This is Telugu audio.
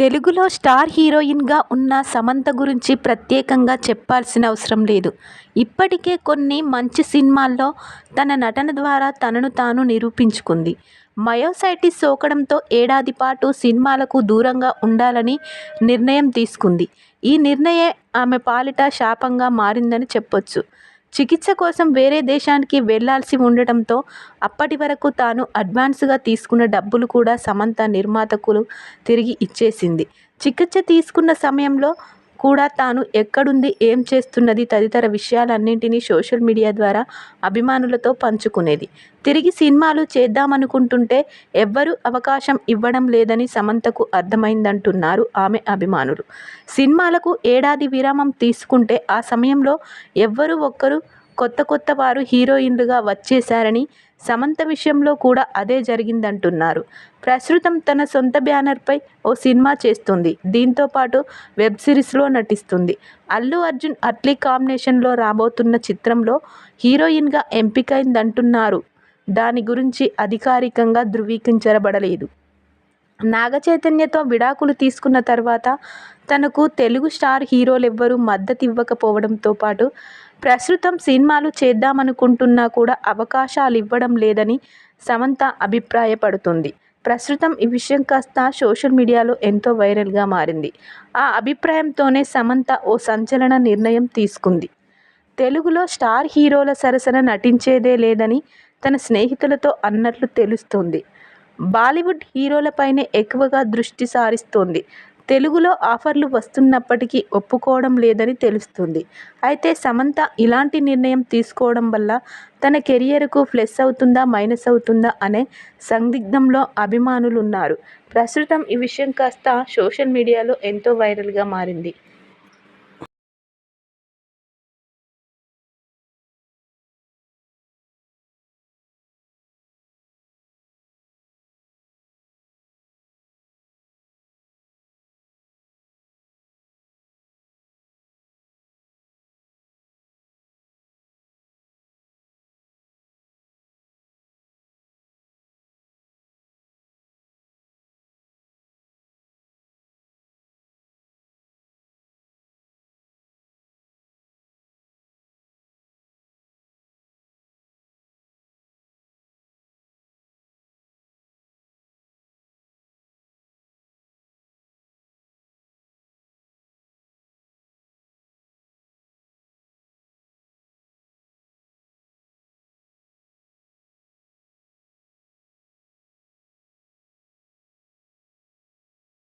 తెలుగులో స్టార్ హీరోయిన్గా ఉన్న సమంత గురించి ప్రత్యేకంగా చెప్పాల్సిన అవసరం లేదు. ఇప్పటికే కొన్ని మంచి సినిమాల్లో తన నటన ద్వారా తనను తాను నిరూపించుకుంది. మయోసైటిస్ సోకడంతో ఏడాది పాటు సినిమాలకు దూరంగా ఉండాలని నిర్ణయం తీసుకుంది. ఈ నిర్ణయం ఆమె పాలిట శాపంగా మారిందని చెప్పొచ్చు. చికిత్స కోసం వేరే దేశానికి వెళ్ళాల్సి ఉండటంతో అప్పటి వరకు తాను అడ్వాన్స్గా తీసుకున్న డబ్బులు కూడా సమంత నిర్మాతకు తిరిగి ఇచ్చేసింది. చికిత్స తీసుకున్న సమయంలో కూడా తాను ఎక్కడుంది ఏం చేస్తున్నది తదితర విషయాలన్నింటినీ సోషల్ మీడియా ద్వారా అభిమానులతో పంచుకునేది. తిరిగి సినిమాలు చేద్దామనుకుంటుంటే ఎవ్వరూ అవకాశం ఇవ్వడం లేదని సమంతకు అర్థమైందంటున్నారు ఆమె అభిమానులు. సినిమాలకు ఏడాది విరామం తీసుకుంటే ఆ సమయంలో ఎవ్వరూ ఒక్కరు కొత్త కొత్త వారు హీరోయిన్లుగా వచ్చేశారని సమంత విషయంలో కూడా అదే జరిగిందంటున్నారు. ప్రస్తుతం తన సొంత బ్యానర్పై ఓ సినిమా చేస్తుంది. దీంతో పాటు వెబ్ సిరీస్లో నటిస్తుంది. అల్లు అర్జున్ అట్లీ కాంబినేషన్లో రాబోతున్న చిత్రంలో హీరోయిన్గా ఎంపికైందంటున్నారు. దాని గురించి అధికారికంగా ధృవీకరించబడలేదు. నాగ చైతన్యతో విడాకులు తీసుకున్న తర్వాత తనకు తెలుగు స్టార్ హీరోలెవ్వరూ మద్దతివ్వకపోవడంతో పాటు ప్రస్తుతం సినిమాలు చేద్దామనుకుంటున్నా కూడా అవకాశాలు ఇవ్వడం లేదని సమంత అభిప్రాయపడుతుంది. ప్రస్తుతం ఈ విషయం కాస్త సోషల్ మీడియాలో ఎంతో వైరల్గా మారింది. ఆ అభిప్రాయంతోనే సమంత ఓ సంచలన నిర్ణయం తీసుకుంది. తెలుగులో స్టార్ హీరోల సరసన నటించేదే లేదని తన స్నేహితులతో అన్నట్లు తెలుస్తుంది. బాలీవుడ్ హీరోలపైనే ఎక్కువగా దృష్టి సారిస్తోంది. తెలుగులో ఆఫర్లు వస్తున్నప్పటికీ ఒప్పుకోవడం లేదని తెలుస్తుంది. అయితే సమంత ఇలాంటి నిర్ణయం తీసుకోవడం వల్ల తన కెరియర్కు ప్లస్ అవుతుందా మైనస్ అవుతుందా అనే సందిగ్ధంలో అభిమానులున్నారు. ప్రస్తుతం ఈ విషయం కాస్త సోషల్ మీడియాలో ఎంతో వైరల్గా మారింది.